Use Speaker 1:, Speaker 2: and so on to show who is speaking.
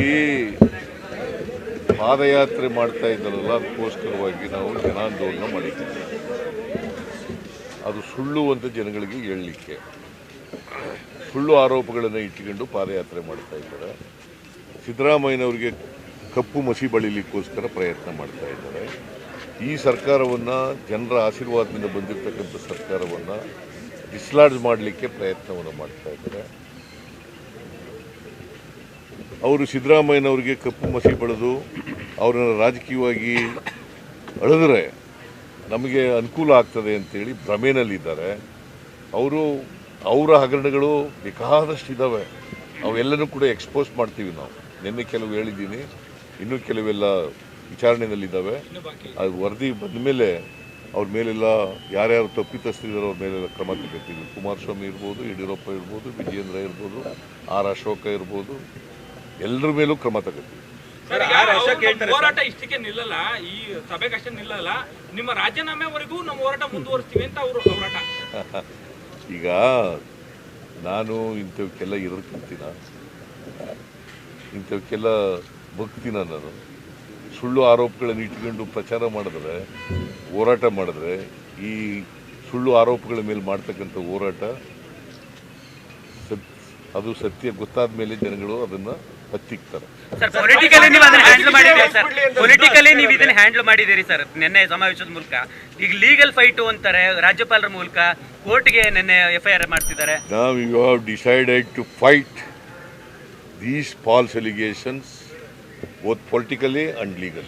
Speaker 1: ಈ ಪಾದಯಾತ್ರೆ ಮಾಡ್ತಾ ಇದ್ದಾರಲ್ಲ ಅದಕ್ಕೋಸ್ಕರವಾಗಿ ನಾವು ಜನಾಂದೋಲನ ಮಾಡಿದ್ದೀವಿ. ಅದು ಸುಳ್ಳು ಅಂತ ಜನಗಳಿಗೆ ಹೇಳಲಿಕ್ಕೆ. ಸುಳ್ಳು ಆರೋಪಗಳನ್ನು ಇಟ್ಟುಕೊಂಡು ಪಾದಯಾತ್ರೆ ಮಾಡ್ತಾ ಇದ್ದಾರೆ. ಸಿದ್ದರಾಮಯ್ಯನವರಿಗೆ ಕಪ್ಪು ಮಸಿ ಬಳಿಲಿಕ್ಕೋಸ್ಕರ ಪ್ರಯತ್ನ ಮಾಡ್ತಾ ಇದ್ದಾರೆ. ಈ ಸರ್ಕಾರವನ್ನು ಜನರ ಆಶೀರ್ವಾದದಿಂದ ಬಂದಿರತಕ್ಕಂಥ ಸರ್ಕಾರವನ್ನು ಡಿಸ್ಲಾಡ್ಜ್ ಮಾಡಲಿಕ್ಕೆ ಪ್ರಯತ್ನವನ್ನು ಮಾಡ್ತಾ ಇದ್ದಾರೆ. ಅವರು ಸಿದ್ದರಾಮಯ್ಯನವರಿಗೆ ಕಪ್ಪು ಮಸಿ ಬಳಿದು ಅವರನ್ನು ರಾಜಕೀಯವಾಗಿ ಅಳೆದರೆ ನಮಗೆ ಅನುಕೂಲ ಆಗ್ತದೆ ಅಂತೇಳಿ ಭ್ರಮೆಯಲ್ಲಿದ್ದಾರೆ ಅವರು ಅವರ ಹಗರಣಗಳು ಬೇಕಾದಷ್ಟು ಇದ್ದಾವೆ ಅವೆಲ್ಲನೂ ಕೂಡ ಎಕ್ಸ್ಪೋಸ್ ಮಾಡ್ತೀವಿ ನಾವು. ನಿನ್ನೆ ಕೆಲವು ಹೇಳಿದ್ದೀನಿ. ಇನ್ನೂ ಕೆಲವೆಲ್ಲ ವಿಚಾರಣೆಯಲ್ಲಿದ್ದಾವೆ ಅದು ವರದಿ ಬಂದ ಮೇಲೆ ಅವ್ರ ಮೇಲೆಲ್ಲ ಯಾರ್ಯಾರು ತಪ್ಪಿತಸ್ಥರಿದ್ದಾರೋ ಅವ್ರ ಮೇಲೆಲ್ಲ ಕ್ರಮ ತಗೋತೀವಿ ಕುಮಾರಸ್ವಾಮಿ ಇರ್ಬೋದು, ಯಡಿಯೂರಪ್ಪ ಇರ್ಬೋದು, ವಿಜಯೇಂದ್ರ ಇರ್ಬೋದು, ಆರ್ ಅಶೋಕ ಇರ್ಬೋದು. ಎಲ್ಲರ ಮೇಲೂ ಕ್ರಮ ತಗೋತೀವಿ
Speaker 2: ಹೋರಾಟ ಇಷ್ಟಕ್ಕೆ ನಿಲ್ಲಲ್ಲ ಈ ಸಭೆಗೆ ಅಷ್ಟೇ ನಿಲ್ಲಲ್ಲ ನಿಮ್ಮ ರಾಜೀನಾಮೆವರೆಗೂ ನಮ್ಮ ಹೋರಾಟ ಮುಂದುವರಿಸ್ತೀವಿ ಅಂತ ಅವರು ಹೋರಾಟ.
Speaker 1: ಈಗ ನಾನು ಇಂಥವಕ್ಕೆಲ್ಲ ಇರಕ್ಕಿಂತೀನ ಇಂಥವಕ್ಕೆಲ್ಲ ಬಗ್ತೀನ ನಾನು? ಸುಳ್ಳು ಆರೋಪಗಳನ್ನು ಇಟ್ಕೊಂಡು ಪ್ರಚಾರ ಮಾಡಿದ್ರೆ ಹೋರಾಟ ಮಾಡಿದ್ರೆ ಈ ಸುಳ್ಳು ಆರೋಪಗಳ ಮೇಲೆ ಮಾಡ್ತಕ್ಕಂಥ ಹೋರಾಟ ಅದು ಸತ್ಯ ಗೊತ್ತಾದ ಮೇಲೆ ಜನಗಳು ಅದನ್ನ ಹತ್ತಿಕ್ತಾರೆ.
Speaker 3: ಸರ್ ಪೊಲಿಟಿಕಲಿ ನೀವು ಅದನ್ನ ಹ್ಯಾಂಡಲ್ ಮಾಡಿದ್ದೀರಿ ಸರ್ ಪೊಲಿಟಿಕಲಿ ನೀವು ಇದನ್ನ ಹ್ಯಾಂಡಲ್ ಮಾಡಿದ್ದೀರಿ ಸರ್ ನಿನ್ನೆ ಸಮಾವೇಶದ ಮೂಲಕ. ಈಗ ಲೀಗಲ್ ಫೈಟು ಅಂತಾರೆ ರಾಜ್ಯಪಾಲರ ಮೂಲಕ ಕೋರ್ಟ್ಗೆ ನಿನ್ನೆ ಎಫ್ ಐ ಆರ್ ಮಾಡ್ತಿದ್ದಾರೆ.
Speaker 1: ನಾವು you have decided to fight these false allegations both politically and legally.